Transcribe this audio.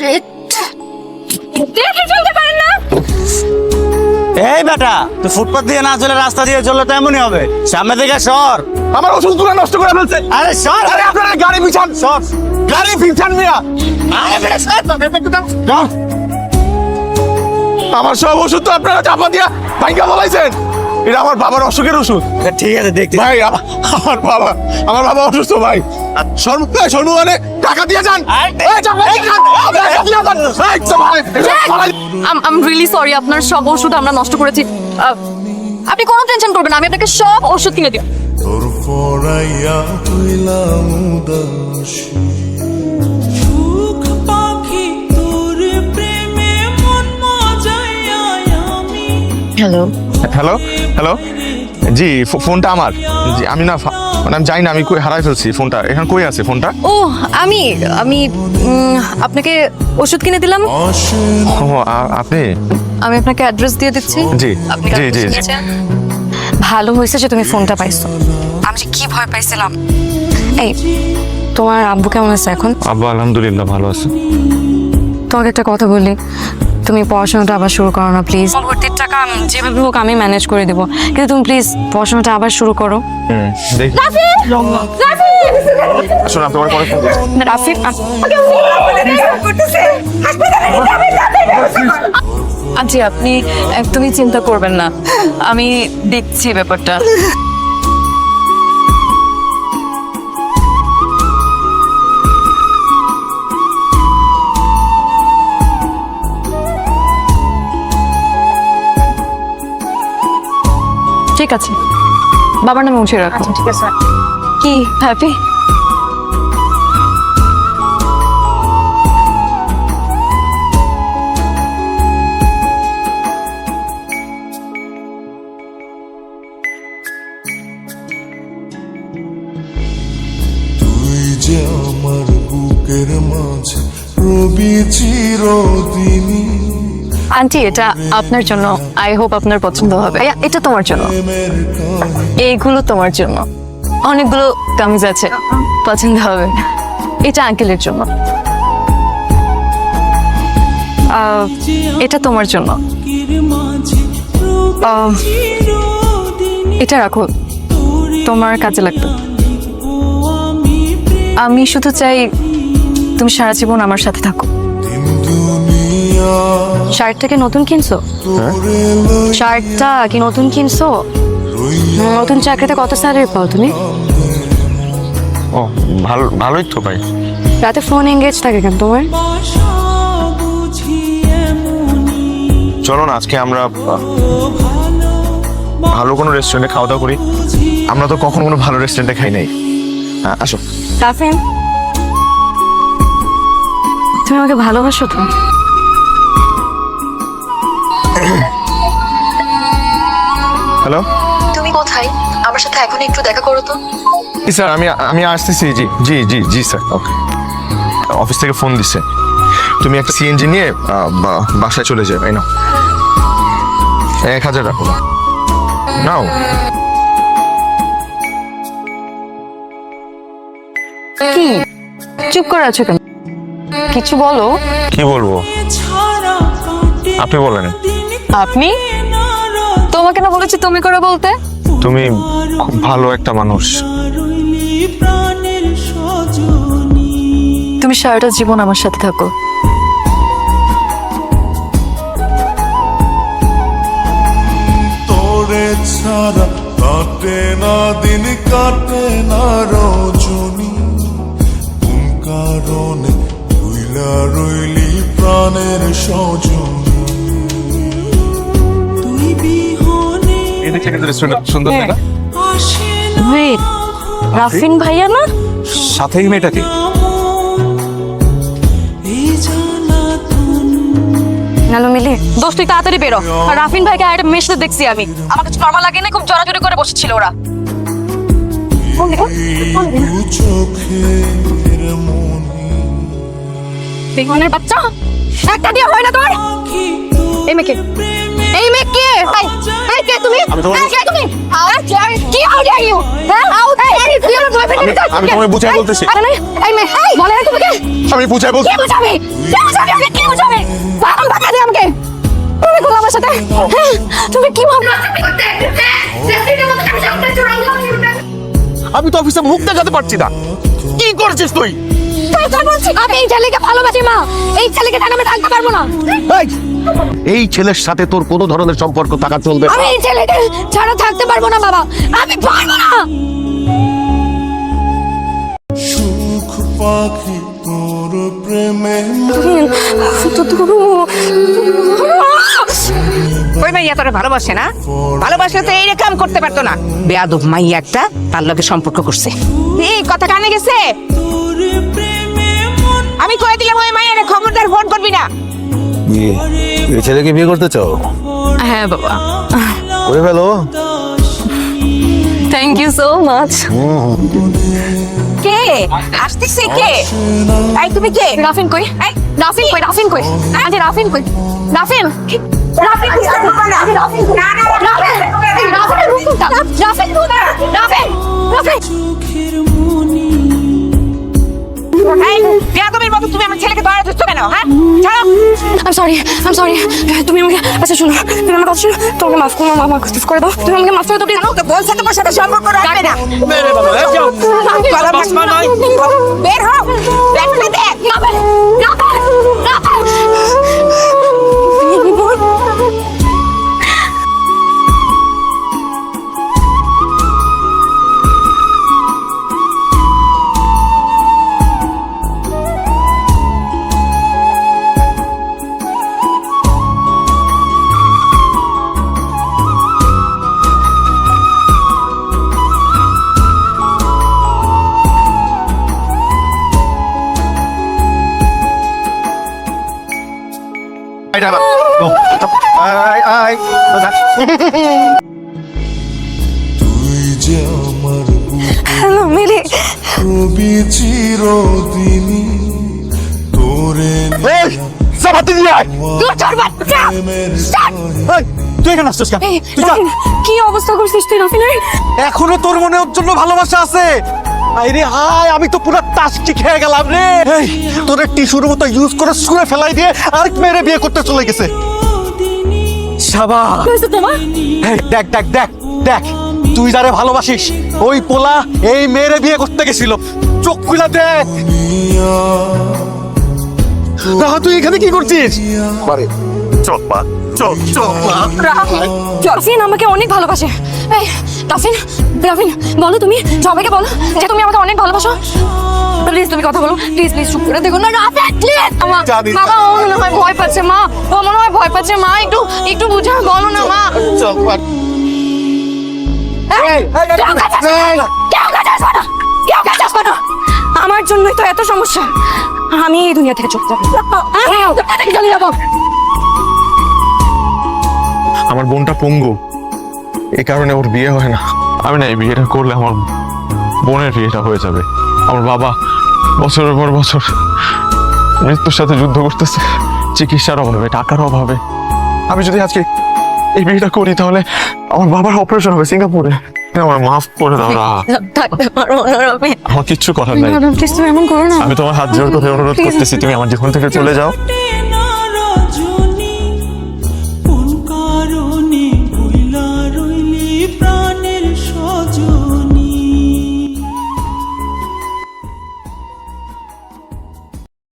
Sheet দেখে চলতে পারেন না। এই বেটা তুই ফুটপাথ দিয়ে না চলে রাস্তা দিয়ে চললে তো এমনই হবে। সামনে থেকে সর। আমার ওষুধগুলো নষ্ট করে ফেলছে। আরে সর। আরে আপনারা গাড়ি পিছান। সর। গাড়ি পিছান মিয়া। আরে বেটা, সর। আমার সব ওষুধ তো আপনারা চাপা দিয়া ভাইঙ্গা বলাইছেন এটা আমার বাবার অসুখের ওষুধ। ঠিক আছে দেখতে ভাই আমার বাবা আমার বাবা অসুস্থ ভাই। শর্ম শর্ম মানে টাকা দিয়ে যান। আম রিয়েলি সরি আপনার সব ওষুধ আমরা নষ্ট করেছি আপনি কোনো টেনশন করবেন না, আমি আপনাকে সব ওষুধ কিনে তোর হইলাম উদাসী মন আমি হ্যালো হ্যালো হ্যালো জি ফোনটা আমার। জি আমি না মানে আমি জানি না আমি কই হারাই ফেলছি ফোনটা। এখন কই আছে ফোনটা? ও আমি আমি আপনাকে ওষুধ কিনে দিলাম। ও আপনি? আমি আপনাকে অ্যাড্রেস দিয়ে দিচ্ছি। জি, জি, জি। ভালো হয়েছে যে তুমি ফোনটা পাইছো। আমি যে কি ভয় পাইছিলাম। এই তোমার আব্বু কেমন আছে এখন? আব্বা আলহামদুলিল্লাহ ভালো আছে। তোমাকে একটা কথা বলি। তুমি পড়াশোনাটা আবার শুরু করো না প্লিজ টাকা যেভাবে হোক আমি ম্যানেজ করে দেবো। কিন্তু তুমি প্লিজ পড়াশোনাটা আবার শুরু করো। দেখি। শোনা তোমার পরে ফোন করছি। রাফিক আচ্ছা আপনি একদমই চিন্তা করবেন না। আমি দেখছি ব্যাপারটা। ঠিক আছে। বাবার নামে উঠিয়ে রাখো। ঠিক আছে। কি? হ্যাপি আমার বুকের মাঝে রবি চিরদিনী আন্টি, এটা আপনার জন্য। আই হোপ আপনার পছন্দ হবে। এটা তোমার জন্য। এইগুলো তোমার জন্য। অনেকগুলো কামিজ আছে। পছন্দ হবে এটা আঙ্কেলের জন্য। এটা তোমার জন্য। এটা রাখো। তোমার কাজে লাগবে। আমি শুধু চাই তুমি সারা জীবন আমার সাথে থাকো। দিন শার্টটা কি নতুন কিনছো? শার্টটা কি নতুন কিনছো? নতুন চাকরিতে কত স্যালারি পাও তুমি? ও ভালো ভালোই তো ভাই। রাতে ফোন এঙ্গেজ থাকে কেন তোমার? চলো না আজকে আমরা ভালো কোনো রেস্টুরেন্টে খাওয়া দাওয়া করি। আমরা তো কখনো কোনো ভালো রেস্টুরেন্টে খাই নাই। হ্যাঁ, আসো। তুমি আমাকে ভালোবাসো তো? হ্যালো তুমি কোথায়? আমার সাথে এখন একটু দেখা করো তো। জি স্যার আমি আমি আসতেছি জি জি জি জি স্যার ওকে অফিস থেকে ফোন দিচ্ছে তুমি একটা সিএনজি নিয়ে বাসায় চলে যাবে এই নাও। এক হাজার রাখো। নাও। কি? চুপ করে আছো কেন? কিছু বলো। কি বলব? আপনি বলেন। আপনি? তোমাকে না বলেছি তুমি করে বলতে? তুমি খুব ভালো একটা মানুষ। রইলি তুমি সারাটা জীবন আমার সাথে থাকো। তোরে ছাড়া কাটে না দিন কাটে না রজনী। কোন কারণে ভুইলা রইলি প্রাণের সজনী? বিহনে কিন্তু রেস্টুরেন্ট সুন্দর তাই না ওয়েট রাফিন ভাইয়া না? সাথেই মেয়েটাকে এই জানা তুন হ্যালো মিলি দোস্ত তুই তাড়াতাড়ি বেরো। আর রাফিন ভাইকে আরেকটা মেয়ের সাথে দেখছি আমি। আমার কাছে নর্মাল লাগে না খুব জড়াজড়ি করে বসেছিল ওরা। চোখের মনি বেগুনের বাচ্চা? একটা দিয়ে হয় না তোর? পাখি এই মেয়েকে। এই মেয়ে কে কে তুমি? কে তুমি? কি? How dare you? হ্যাঁ? হাউ ডেয়ার ইউ আমার বয়ফ্রেন্ড আমি- আমি তোমায় বুঝাই বলতেছি। এই মে এই বলে না তুমি কে আমি বুঝাই বলছি কে বুঝাবে? কে বুঝাবে আমাকে? কে বুঝাবে? পাগল বাকা দে আমাকে। তুমি কোলা আমার সাথে? হ্যাঁ, তুমি কি ভাবনা আমি তো অফিসে মুখ দেখাতে পারছি না। কি করছিস তুই তাই? আমি এই ছেলেকে ভালোবাসি মা। এই ছেলেকে ছাড়া আমি থাকতে পারব না। এই, এই ছেলের সাথে তোর কোনো ধরনের সম্পর্ক থাকা চলবে আমি এই ছেলেকে ছাড়া থাকতে পারব না বাবা। আমি পারব না। সুখ পাখি তোর প্রেমে ওই মাইয়া তোরে ভালোবাসে না? ভালোবাসলে তো এই কাম করতে পারতো না। বেয়াদব মাইয়া একটা তার লগে সম্পর্ক করছে। এই কথা কানে গেছে? আমি কয়ে দিলাম ওই মাইয়ারে খবরদার ফোন করবি না এই ছেলেকে বিয়ে করতে চাও হ্যাঁ বাবা করে ফেলো থ্যাংক ইউ সো মাচ কে আসতেছে কে এই তুমি কে রাফিন কই এই, রাফিন কই রাফিন কই আজ রাফিন কই রাফিন রাফিন কই রাফিন রাফিন না, না, না, রাফিন রাফিন রুকুটা রাফিন রাফিন সরি আই সরি তুমি আমাকে আচ্ছা শোনো তুমি আমার কথা শোনো তোমাকে মাফ করো মা মাফ করে দাও তুমি আমাকে মাফ করে দাও প্লিজ তো বলছে তোমার সাথে সম্পর্ক রাখবে না বের হও তুই যে আমার হ্যালো মিলি। ছবি চিরদিনই তোরে এই সাবাতি দিয়ে আয়। তোর বাচ্চা তুই এখানে আসছিস কেন? তুই যা। কি অবস্থা করছিস তুই রাফিনের এখনও তোর মনে ওর জন্য ভালোবাসা আছে? আরে হাই আমি তো পুরো টাস্কি খেয়ে গেলাম রে। তোর টিস্যুর মতো ইউজ করে ছুঁড়ে ফেলাই দিয়ে আরেক মেয়েরে বিয়ে করতে চলে গেছে। শাবা হয়েছে তোমার? এই দেখ দেখ দেখ দেখ তুই যারে ভালোবাসিস ওই পোলা এই মেয়েরে বিয়ে করতে গেছিল। চোখ খুলা দেখ। রাহা, তুই এখানে কি করছিস? পারে চল মা চল চল। মা রাফিন আমাকে অনেক ভালোবাসে। এই রাফিন রাফিন বলো তুমি সবাইকে বলো যে তুমি আমাকে অনেক ভালোবাসো। প্লিজ তুমি কথা বলো। প্লিজ প্লিজ চুপ করে দেখো না রাফিন প্লিজ জানি। বাবা ও মনে হয় ভয় পাচ্ছে মা। ও মনে হয় ভয় পাচ্ছে মা একটু একটু বুঝা বলো না মা। চল মা। এই, কেউ জন্যই তো এত সমস্যা। আমি এই দুনিয়া থেকে থেকে চলে যাব। আমার বোনটা পঙ্গু। এই কারণে ওর বিয়ে হয় না। আমি না এই বিয়েটা করলে আমার বোনের বিয়েটা হয়ে যাবে। আমার বাবা বছরের পর বছর মৃত্যুর সাথে যুদ্ধ করতেছে। চিকিৎসার অভাবে, টাকার অভাবে। আমি যদি আজকে এই বিয়েটা করি তাহলে আমার বাবার অপারেশন হবে সিঙ্গাপুরে। আমার মাফ করে দাও না থাকতে পারো রবি আমার কিচ্ছু করার নাই। কিছু এমন করো না। আমি তোমার হাত জোর করে অনুরোধ করতেছি তুমি আমার জীবন থেকে চলে যাও।